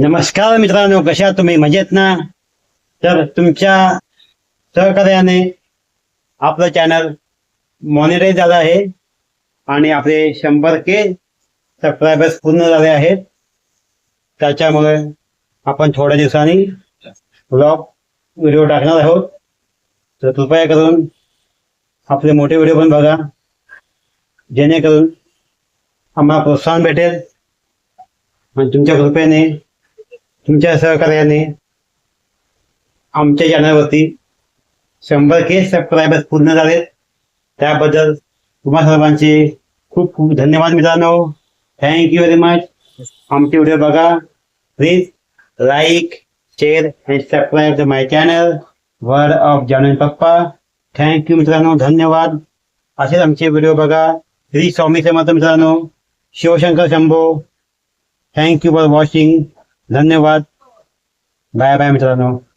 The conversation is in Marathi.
नमस्कार मित्रांनो कशा तुम्ही? मजेत ना? तर तुमच्या सहकार्याने आपलं चॅनल मॉनिटाईज झालं आहे आणि आपले शंभर के सबस्क्रायबर्स पूर्ण झाले आहेत. त्याच्यामुळे आपण थोड्या दिवसांनी ब्लॉग व्हिडिओ टाकणार आहोत. तर कृपया करून आपले मोठे व्हिडिओ पण बघा. जेणेकरून आम्हाला प्रोत्साहन भेटेल. आणि तुमच्या कृपेने तुमच्या सहकार्याने आमच्या चॅनलवरती शंभर के सबस्क्रायबर्स पूर्ण झालेत. त्याबद्दल तुम्हा सर्वांचे खूप खूप धन्यवाद मित्रांनो. थँक्यू व्हेरी मच आमचे व्हिडिओ बघा. Please like share and subscribe the my channel word of Janan पप्पा थँक्यू मित्रांनो. धन्यवाद. असेच आमचे व्हिडिओ बघा. श्री स्वामी समर्थ मित्रांनो. Shivshankar Shambho. Thank you for watching धन्यवाद. बाय बाय मित्रांनो.